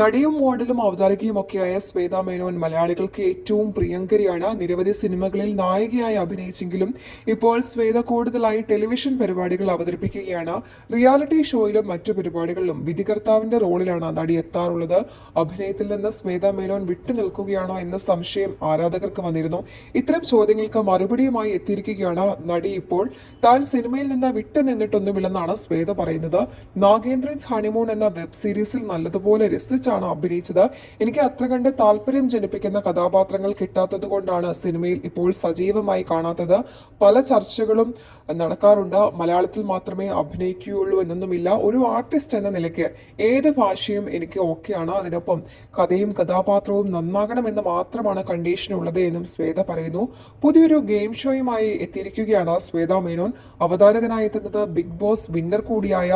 നടിയും മോഡലും അവതാരകയും ഒക്കെയായ ശ്വേത മേനോൻ മലയാളികൾക്ക് ഏറ്റവും പ്രിയങ്കരിയാണ്. നിരവധി സിനിമകളിൽ നായികയായി അഭിനയിച്ചെങ്കിലും ഇപ്പോൾ ശ്വേത കൂടുതലായി ടെലിവിഷൻ പരിപാടികൾ അവതരിപ്പിക്കുകയാണ്. റിയാലിറ്റി ഷോയിലും മറ്റു പരിപാടികളിലും വിധികർത്താവിന്റെ റോളിലാണ് നടി എത്താറുള്ളത്. അഭിനയത്തിൽ നിന്ന് ശ്വേത മേനോൻ വിട്ടുനിൽക്കുകയാണോ എന്ന സംശയം ആരാധകർക്ക് വന്നിരുന്നു. ഇത്തരം ചോദ്യങ്ങൾക്ക് മറുപടിയുമായി എത്തിയിരിക്കുകയാണ് നടി ഇപ്പോൾ. താൻ സിനിമയിൽ നിന്ന് വിട്ടുനിന്നിട്ടൊന്നുമില്ലെന്നാണ് ശ്വേത പറയുന്നത്. നാഗേന്ദ്രൻസ് ഹണിമൂൺ എന്ന വെബ് സീരീസിൽ നല്ലതുപോലെ രസിച്ചാണ് അഭിനയിച്ചത്. എനിക്ക് അത്ര കണ്ട് താല്പര്യം ജനിപ്പിക്കുന്ന കഥാപാത്രങ്ങൾ കിട്ടാത്തത് കൊണ്ടാണ് സിനിമയിൽ ഇപ്പോൾ സജീവമായി കാണാത്തത്. പല ചർച്ചകളും നടക്കാറുണ്ട്. മലയാളത്തിൽ മാത്രമേ അഭിനയിക്കുകയുള്ളൂ എന്നൊന്നുമില്ല. ഒരു ആർട്ടിസ്റ്റ് എന്ന നിലയ്ക്ക് ഏത് ഭാഷയും എനിക്ക് ഓക്കെയാണ് അതിനൊപ്പം കഥയും കഥാപാത്രവും നന്നാകണമെന്ന് മാത്രമാണ് കണ്ടീഷൻ ഉള്ളത് എന്നും ശ്വേത പറയുന്നു. പുതിയൊരു ഗെയിം ഷോയുമായി എത്തിയിരിക്കുകയാണ് ശ്വേത മേനോൻ. അവതാരകനായി എത്തുന്നത് ബിഗ് ബോസ് വിന്നർ കൂടിയായ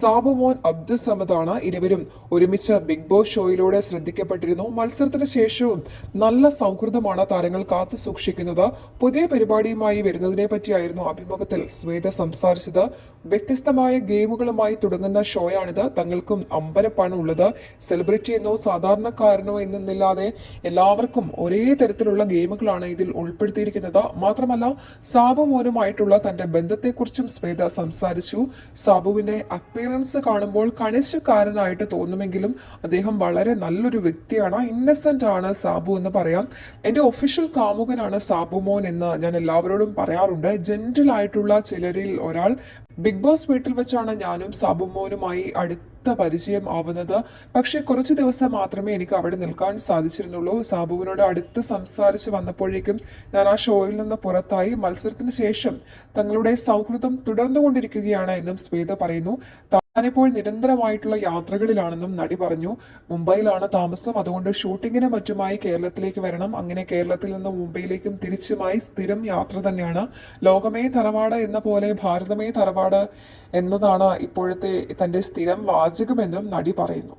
സാബുമോൻ അബ്ദുൾ സമദാണ് ഇരുവരും ഒരുമിച്ച് ബിഗ് ബോസ് ഷോയിലൂടെ ശ്രദ്ധിക്കപ്പെട്ടിരുന്നു. മത്സരത്തിന് ശേഷവും നല്ല സൗഹൃദമാണ് താരങ്ങൾ കാത്തു സൂക്ഷിക്കുന്നത്. പുതിയ പരിപാടിയുമായി വരുന്നതിനെ പറ്റിയായിരുന്നു അഭിമുഖത്തിൽ ശ്വേത സംസാരിച്ചത്. വ്യത്യസ്തമായ ഗെയിമുകളുമായി തുടങ്ങുന്ന ഷോയാണിത്. തങ്ങൾക്കും അമ്പരപ്പാണ് ഉള്ളത്. സെലിബ്രിറ്റി എന്നോ സാധാരണക്കാരനോ എന്നില്ലാതെ എല്ലാവർക്കും ഒരേ തരത്തിലുള്ള ഗെയിമുകളാണ് ഇതിൽ ഉൾപ്പെടുത്തിയിരിക്കുന്നത്. മാത്രമല്ല സാബു മോനുമായിട്ടുള്ള തന്റെ ബന്ധത്തെക്കുറിച്ചും ശ്വേത സംസാരിച്ചു. സാബുവിന്റെ അപ്പിയറൻസ് കാണുമ്പോൾ കണിശക്കാരനായിട്ട് തോന്നുമെങ്കിലും അദ്ദേഹം വളരെ നല്ലൊരു വ്യക്തിയാണ്. ഇന്നസെന്റ് ആണ് സാബു എന്ന് പറയാം. എന്റെ ഒഫീഷ്യൽ കാമുകനാണ് സാബു മോൻ എന്ന് ഞാൻ എല്ലാവരോടും പറയാറുണ്ട്. ജനറൽ ആയിട്ടുള്ള ചിലരിൽ ഒരാൾ ബിഗ് ബോസ് വീട്ടിൽ വെച്ചാണ് ഞാനും സാബു മോനുമായി അടുത്ത പരിചയം ആവുന്നത്. പക്ഷേ കുറച്ച് ദിവസം മാത്രമേ എനിക്ക് അവിടെ നിൽക്കാൻ സാധിച്ചിരുന്നുള്ളൂ. സാബുവിനോട് അടുത്ത് സംസാരിച്ച് വന്നപ്പോഴേക്കും ഞാൻ ആ ഷോയിൽ നിന്ന് പുറത്തായി. മത്സരത്തിന് ശേഷം തങ്ങളുടെ സൗഹൃദം തുടർന്നുകൊണ്ടിരിക്കുകയാണ് എന്നും ശ്വേത പറയുന്നു. താനിപ്പോൾ നിരന്തരമായിട്ടുള്ള യാത്രകളിലാണെന്നും നടി പറഞ്ഞു. മുംബൈയിലാണ് താമസം. അതുകൊണ്ട് ഷൂട്ടിങ്ങിനും മറ്റുമായി കേരളത്തിലേക്ക് വരണം. അങ്ങനെ കേരളത്തിൽ നിന്ന് മുംബൈയിലേക്കും തിരിച്ചുമായി സ്ഥിരം യാത്ര തന്നെയാണ്. ലോകമേ തറവാട് എന്ന പോലെ ഭാരതമേ തറവാട് എന്നതാണ് ഇപ്പോഴത്തെ തന്റെ സ്ഥിരം വാചകമെന്നും നടി പറയുന്നു.